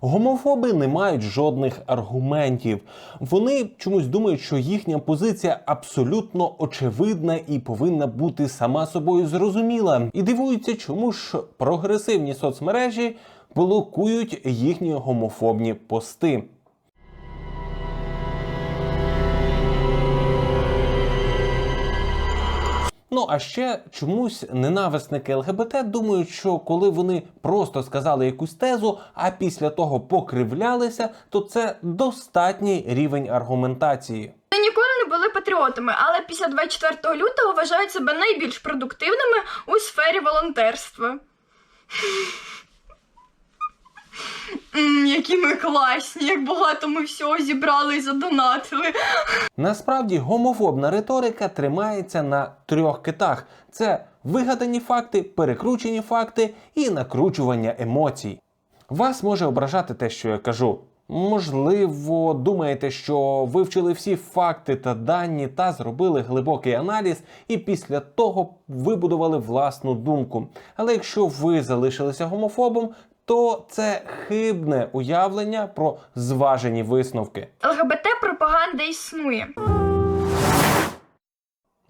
Гомофоби не мають жодних аргументів. Вони чомусь думають, що їхня позиція абсолютно очевидна і повинна бути сама собою зрозуміла. І дивуються, чому ж прогресивні соцмережі блокують їхні гомофобні пости. Ну а ще чомусь ненависники ЛГБТ думають, що коли вони просто сказали якусь тезу, а після того покривлялися, то це достатній рівень аргументації. Ніколи не були патріотами, але після 24 лютого вважають себе найбільш продуктивними у сфері волонтерства. Які ми класні, як багато ми всього зібрали і задонатили. Насправді гомофобна риторика тримається на трьох китах: це вигадані факти, перекручені факти і накручування емоцій. Вас може ображати те, що я кажу. Можливо, думаєте, що вивчили всі факти та дані та зробили глибокий аналіз, і після того вибудували власну думку. Але якщо ви залишилися гомофобом, то це хибне уявлення про зважені висновки. ЛГБТ пропаганда існує.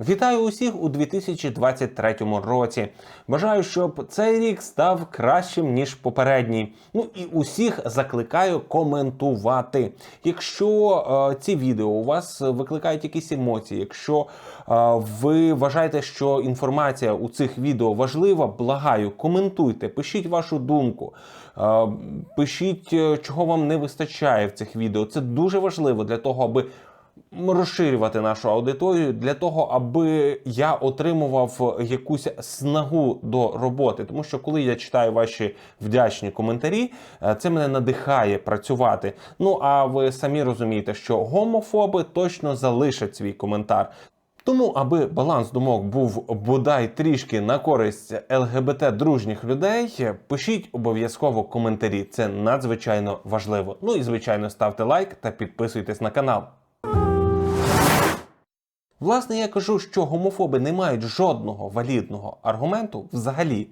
Вітаю усіх у 2023 році. Бажаю, щоб цей рік став кращим ніж попередній. Ну і усіх закликаю коментувати. Якщо е, ці відео у вас викликають якісь емоції, якщо е, ви вважаєте, що інформація у цих відео важлива, благаю, коментуйте, пишіть вашу думку. Е, Пишіть, е, чого вам не вистачає в цих відео. Це дуже важливо для того, аби розширювати нашу аудиторію для того, аби я отримував якусь снагу до роботи. Тому що коли я читаю ваші вдячні коментарі, е, це мене надихає працювати. Ну а ви самі розумієте, що гомофоби точно залишать свій коментар. Тому, аби баланс думок був бодай трішки на користь ЛГБТ дружніх людей, пишіть обов'язково коментарі. Це надзвичайно важливо. Ну і звичайно, ставте лайк та підписуйтесь на канал. Власне, я кажу, що гомофоби не мають жодного валідного аргументу взагалі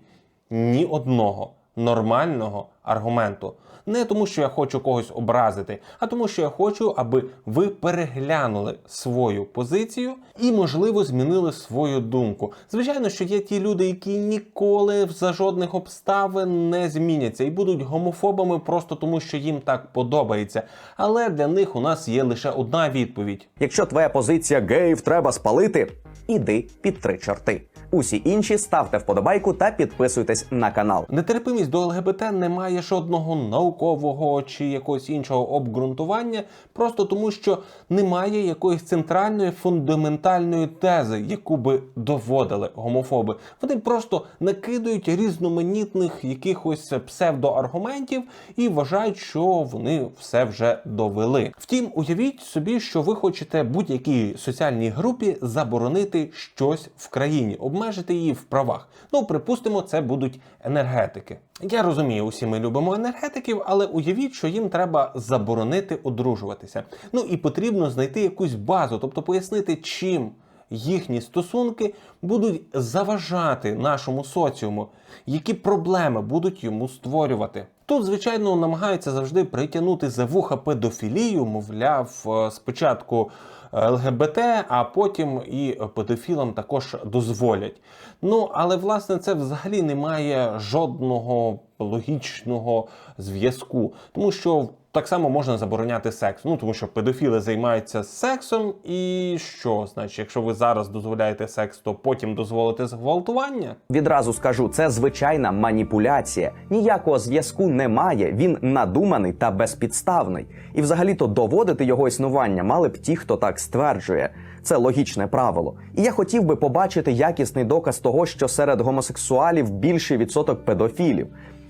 ні одного нормального аргументу. Не тому, що я хочу когось образити, а тому, що я хочу, аби ви переглянули свою позицію і, можливо, змінили свою думку. Звичайно, що є ті люди, які ніколи за жодних обставин не зміняться і будуть гомофобами просто тому, що їм так подобається. Але для них у нас є лише одна відповідь. Якщо твоя позиція геїв треба спалити, іди під три чорти. Усі інші ставте вподобайку та підписуйтесь на канал. Нетерпимість до ЛГБТ не має жодного наукового чи якогось іншого обґрунтування, просто тому, що немає якоїсь центральної фундаментальної тези, яку би доводили гомофоби. Вони просто накидують різноманітних якихось псевдоаргументів і вважають, що вони все вже довели. Втім, уявіть собі, що ви хочете будь-якій соціальній групі заборонити щось в країні, обмежити її в правах. Ну, припустимо, це будуть енергетики. Я розумію, усі ми любимо енергетиків, але уявіть, що їм треба заборонити одружуватися. Ну і потрібно знайти якусь базу, тобто пояснити, чим їхні стосунки будуть заважати нашому соціуму, які проблеми будуть йому створювати. Тут, звичайно, намагаються завжди притягнути за вуха педофілію, мовляв, е, спочатку е, ЛГБТ, а потім і педофілам також дозволять. Ну, але власне це взагалі не має жодного логічного зв'язку, тому що так само можна забороняти секс. Ну тому що педофіли займаються сексом, і що значить, якщо ви зараз дозволяєте секс, то потім дозволите зґвалтування? Відразу скажу, це звичайна маніпуляція. Ніякого зв'язку немає. Він надуманий та безпідставний. І взагалі-то доводити його існування мали б ті, хто так стверджує. Це логічне правило. І я хотів би побачити якісний доказ того, що серед гомосексуалів більший відсоток педофілів.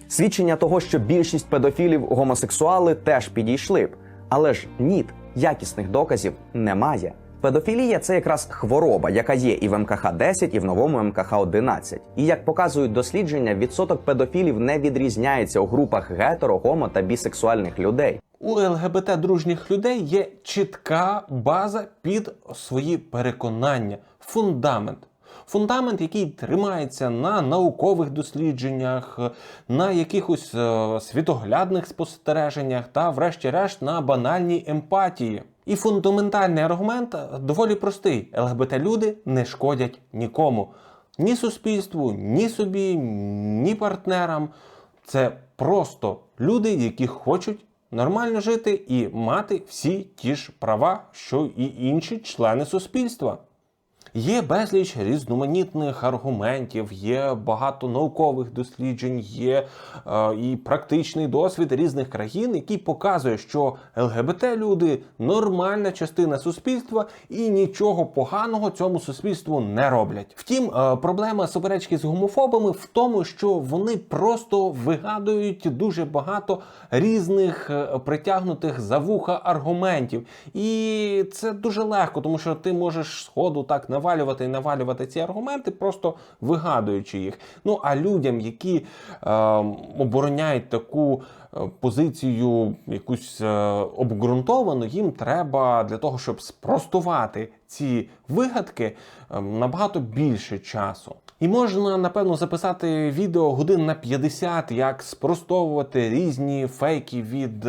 Свідчення того, що більшість педофілів гомосексуали теж підійшли б. Але ж ні, якісних доказів немає. Педофілія це якраз хвороба, яка є і в МКХ 10, і в новому МКХ 11. І як показують дослідження, відсоток педофілів не відрізняється у групах гетеро, гомо та бісексуальних людей. У ЛГБТ дружніх людей є чітка база під свої переконання, фундамент. Фундамент, який тримається на наукових дослідженнях, на якихось е, світоглядних спостереженнях та, врешті-решт, на банальній емпатії. І фундаментальний аргумент е, доволі простий: ЛГБТ-люди не шкодять нікому, ні суспільству, ні собі, ні партнерам. Це просто люди, які хочуть нормально жити і мати всі ті ж права, що і інші члени суспільства. Є безліч різноманітних аргументів, є багато наукових досліджень, є е, і практичний досвід різних країн, який показує, що ЛГБТ-люди нормальна частина суспільства і нічого поганого цьому суспільству не роблять. Втім, е, проблема суперечки з гомофобами в тому, що вони просто вигадують дуже багато різних е, притягнутих за вуха аргументів. І це дуже легко, тому що ти можеш сходу так навалювати і навалювати ці аргументи, просто вигадуючи їх. Ну а людям, які е, обороняють таку е, позицію, якусь е, обґрунтовану, їм треба для того, щоб спростувати ці вигадки, е, набагато більше часу. І можна напевно записати відео годин на 50, як спростовувати різні фейки від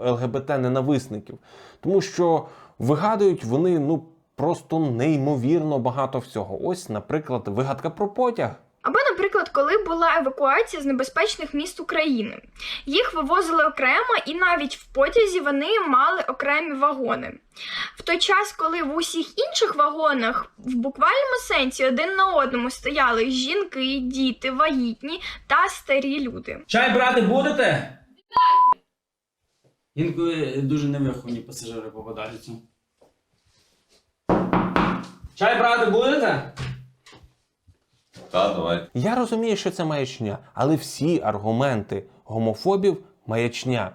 ЛГБТ-ненависників. Тому що вигадують вони ну просто неймовірно багато всього. Ось, наприклад, вигадка про потяг. Або, наприклад, коли була евакуація з небезпечних міст України, їх вивозили окремо, і навіть в потязі вони мали окремі вагони. В той час, коли в усіх інших вагонах в буквальному сенсі один на одному стояли жінки, діти, вагітні та старі люди. Чай брати будете? Інколи дуже невиховані пасажири попадаються. Чай брати будете? Та, давай. Я розумію, що це маячня, але всі аргументи гомофобів маячня.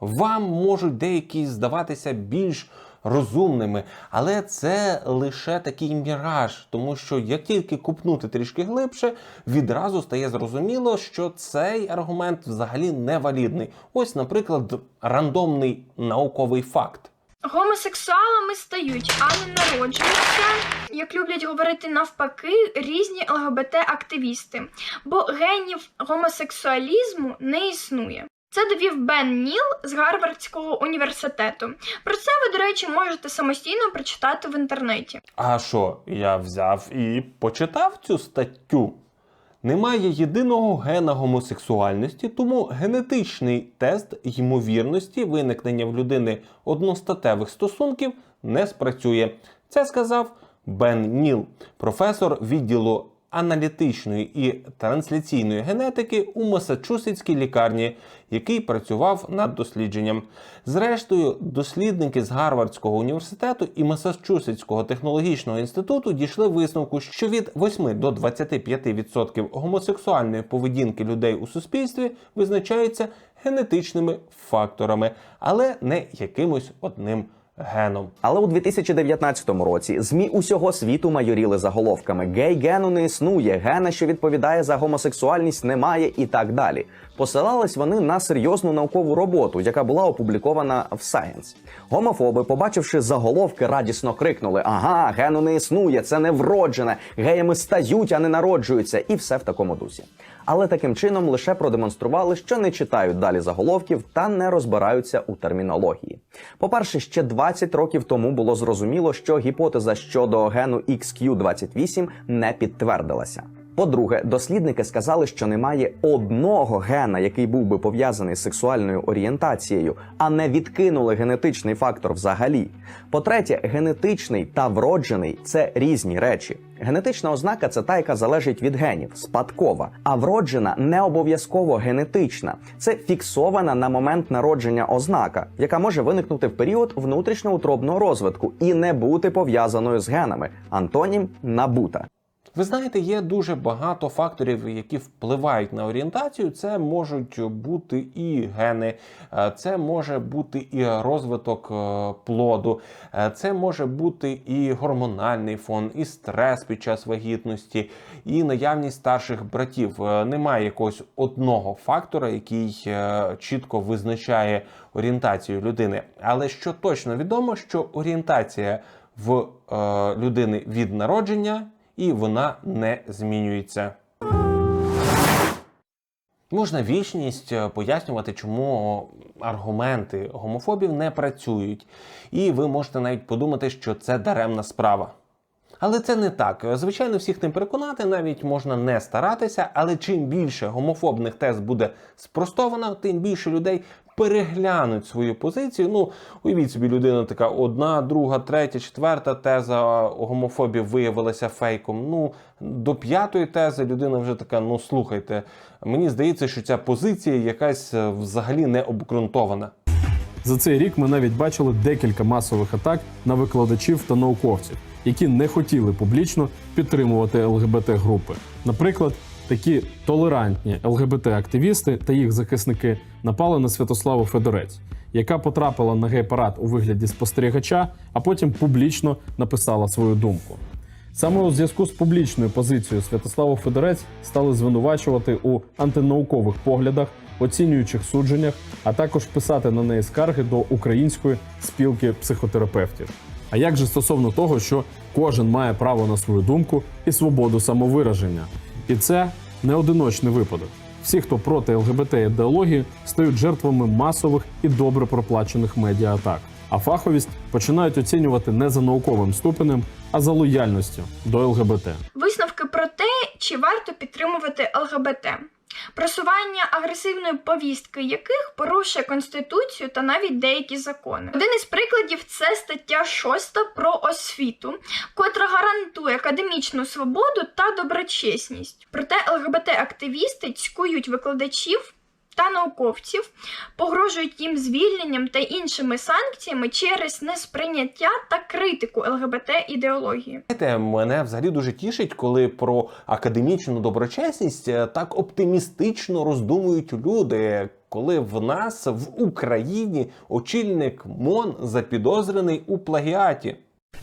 Вам можуть деякі здаватися більш розумними, але це лише такий міраж, тому що як тільки купнути трішки глибше, відразу стає зрозуміло, що цей аргумент взагалі невалідний. Ось, наприклад, рандомний науковий факт. Гомосексуалами стають, а не народжуються, як люблять говорити навпаки, різні ЛГБТ-активісти, бо генів гомосексуалізму не існує. Це довів Бен Ніл з Гарвардського університету. Про це ви, до речі, можете самостійно прочитати в інтернеті. А що, я взяв і почитав цю статтю? Немає єдиного гена гомосексуальності, тому генетичний тест ймовірності виникнення в людини одностатевих стосунків не спрацює. Це сказав Бен Ніл, професор відділу аналітичної і трансляційної генетики у Масачусетській лікарні, який працював над дослідженням. Зрештою, дослідники з Гарвардського університету і Масачусетського технологічного інституту дійшли висновку, що від 8 до 25% гомосексуальної поведінки людей у суспільстві визначається генетичними факторами, але не якимось одним геном. Але у 2019 році змі усього світу майоріли заголовками гей-гену не існує, гена, що відповідає за гомосексуальність, немає і так далі. Посилались вони на серйозну наукову роботу, яка була опублікована в Science. Гомофоби, побачивши заголовки, радісно крикнули: Ага, гену не існує, це не вроджене, геями стають, а не народжуються, і все в такому дусі. Але таким чином лише продемонстрували, що не читають далі заголовків та не розбираються у термінології. По-перше, ще 20 років тому було зрозуміло, що гіпотеза щодо гену XQ28 не підтвердилася. По-друге, дослідники сказали, що немає одного гена, який був би пов'язаний з сексуальною орієнтацією, а не відкинули генетичний фактор взагалі. По-третє, генетичний та вроджений це різні речі. Генетична ознака це та, яка залежить від генів, спадкова, а вроджена не обов'язково генетична. Це фіксована на момент народження ознака, яка може виникнути в період внутрішньоутробного розвитку і не бути пов'язаною з генами. Антонім набута. Ви знаєте, є дуже багато факторів, які впливають на орієнтацію. Це можуть бути і гени, е, це може бути і розвиток е, плоду, е, це може бути і гормональний фон, і стрес під час вагітності, і наявність старших братів. Немає якогось одного фактора, який чітко визначає орієнтацію людини. Але що точно відомо, що орієнтація в людини від народження і вона не змінюється. Можна вічність е, пояснювати, чому аргументи гомофобів не працюють, і ви можете навіть подумати, що це даремна справа. Але це не так. Звичайно, всіх не переконати, навіть можна не старатися, але чим більше гомофобних тез буде спростовано, тим більше людей переглянуть свою позицію. Ну, уявіть собі, людина така одна, друга, третя, четверта теза гомофобів виявилася фейком. Ну, до п'ятої тези людина вже така: ну слухайте, мені здається, що ця позиція якась е, взагалі не обґрунтована. За цей рік ми навіть бачили декілька масових атак на викладачів та науковців, які не хотіли публічно підтримувати ЛГБТ групи. Наприклад, такі толерантні ЛГБТ-активісти та їх захисники напали на Святославу Федорець, яка потрапила на гей-парад у вигляді спостерігача, а потім публічно написала свою думку. Саме у зв'язку з публічною позицією Святославу Федорець стали звинувачувати у антинаукових поглядах, оцінюючих судженнях, а також писати на неї скарги до української спілки психотерапевтів. А як же стосовно того, що кожен має право на свою думку і свободу самовираження? І це не одиночний випадок. Всі, хто проти ЛГБТ ідеології, стають жертвами масових і добре проплачених медіа-атак. А фаховість починають оцінювати не за науковим ступенем, а за лояльністю до ЛГБТ. Висновки про те, чи варто підтримувати ЛГБТ. Просування агресивної повістки яких порушує конституцію та навіть деякі закони. Один із прикладів це стаття 6 про освіту, котра гарантує академічну свободу та доброчесність. Проте ЛГБТ-активісти цькують викладачів та науковців, погрожують їм звільненням та іншими санкціями через несприйняття та критику ЛГБТ-ідеології. Знаєте, мене взагалі дуже тішить, коли про академічну доброчесність е, так оптимістично роздумують люди. Коли в нас в Україні очільник МОН запідозрений у плагіаті.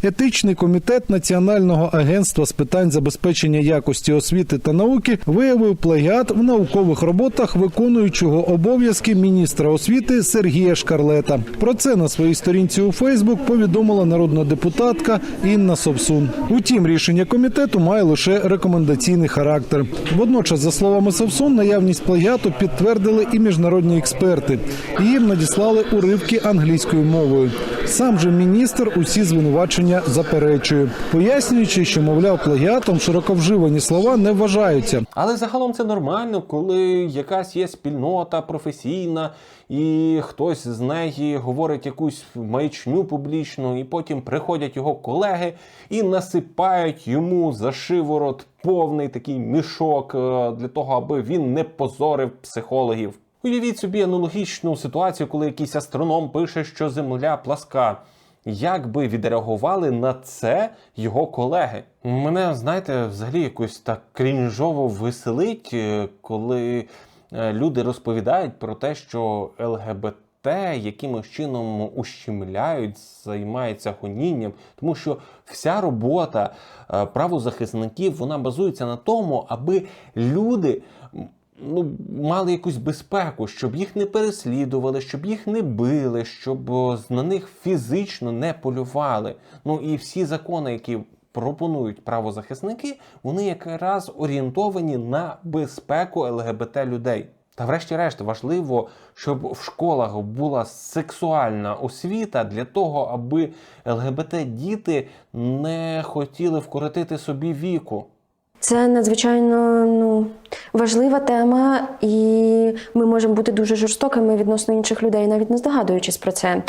Етичний комітет Національного агентства з питань забезпечення якості освіти та науки виявив плагіат в наукових роботах виконуючого обов'язки міністра освіти Сергія Шкарлета. Про це на своїй сторінці у Фейсбук повідомила народна депутатка Інна Совсун. Утім, рішення комітету має лише рекомендаційний характер. Водночас, за словами Совсун, наявність плагіату підтвердили і міжнародні експерти. Їм надіслали уривки англійською мовою. Сам же міністр усі звинувачення заперечує, пояснюючи, що мовляв плагіатом широковживані слова не вважаються. Але загалом це нормально, коли якась є спільнота професійна, і хтось з неї говорить якусь маячню публічну, і потім приходять його колеги і насипають йому за шиворот повний такий мішок е, для того, аби він не позорив психологів. Уявіть собі аналогічну ситуацію, коли якийсь астроном пише, що Земля пласка. Як би відреагували на це його колеги? Мене, знаєте, взагалі якось так крінжово веселить, е, коли е, люди розповідають про те, що ЛГБТ якимось чином ущемляють, займаються гонінням, тому що вся робота е, правозахисників вона базується на тому, аби люди ну, мали якусь безпеку, щоб їх не переслідували, щоб їх не били, щоб на них фізично не полювали. Ну і всі закони, які пропонують правозахисники, вони якраз орієнтовані на безпеку ЛГБТ людей. Та врешті-решт важливо, щоб в школах була сексуальна освіта для того, аби ЛГБТ діти не хотіли вкоротити собі віку. Це надзвичайно ну, важлива тема, і ми можемо бути дуже жорстокими відносно інших людей, навіть не здогадуючись про це.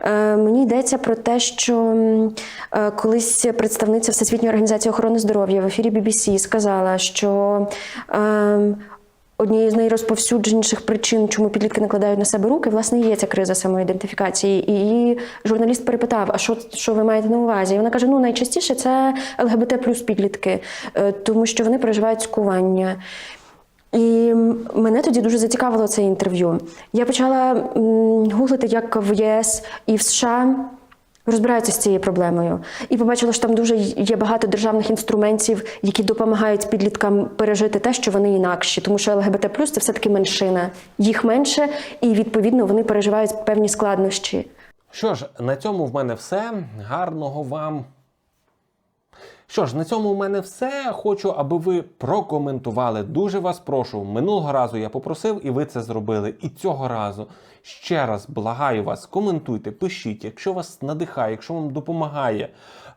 Е, мені йдеться про те, що е, колись представниця Всесвітньої організації охорони здоров'я в ефірі BBC сказала, що е, Однією з найрозповсюдженіших причин, чому підлітки накладають на себе руки, власне, є ця криза самоідентифікації. І її журналіст перепитав: а що, що ви маєте на увазі? І вона каже: ну найчастіше це ЛГБТ плюс підлітки, е, тому що вони переживають скування. І мене тоді дуже зацікавило це інтерв'ю. Я почала гуглити, як в ЄС і в США розбираються з цією проблемою. І побачила, що там дуже є багато державних інструментів, які допомагають підліткам пережити те, що вони інакші. Тому що ЛГБТ плюс це все-таки меншина. Їх менше, і відповідно вони переживають певні складнощі. Що ж, на цьому в мене все. Гарного вам Що ж, на цьому у мене все. Хочу, аби ви прокоментували. Дуже вас прошу. Минулого разу я попросив, і ви це зробили. І цього разу ще раз благаю вас, коментуйте, пишіть, якщо вас надихає, якщо вам допомагає,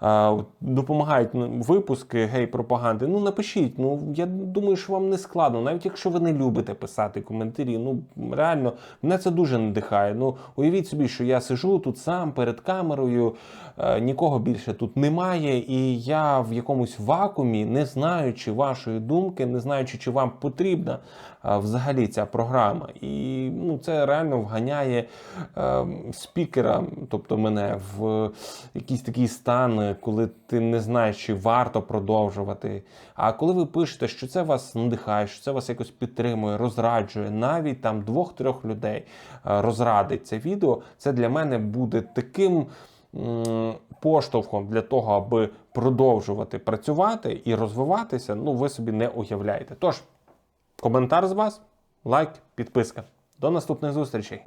е, допомагають ну, випуски гей-пропаганди. Ну напишіть. Ну я думаю, що вам не складно, навіть якщо ви не любите писати коментарі. Ну реально, мене це дуже надихає. Ну уявіть собі, що я сижу тут сам перед камерою, е, нікого більше тут немає, і я в якомусь вакуумі, не знаючи вашої думки, не знаючи, чи вам потрібна взагалі ця програма. І ну, це реально вганяє е, спікера, тобто мене, в якийсь такий стан, коли ти не знаєш, чи варто продовжувати. А коли ви пишете, що це вас надихає, що це вас якось підтримує, розраджує, навіть там двох-трьох людей е, розрадить це відео, це для мене буде таким поштовхом для того, аби продовжувати працювати і розвиватися. Ну, ви собі не уявляєте. Тож, коментар з вас, лайк, підписка. До наступних зустрічей.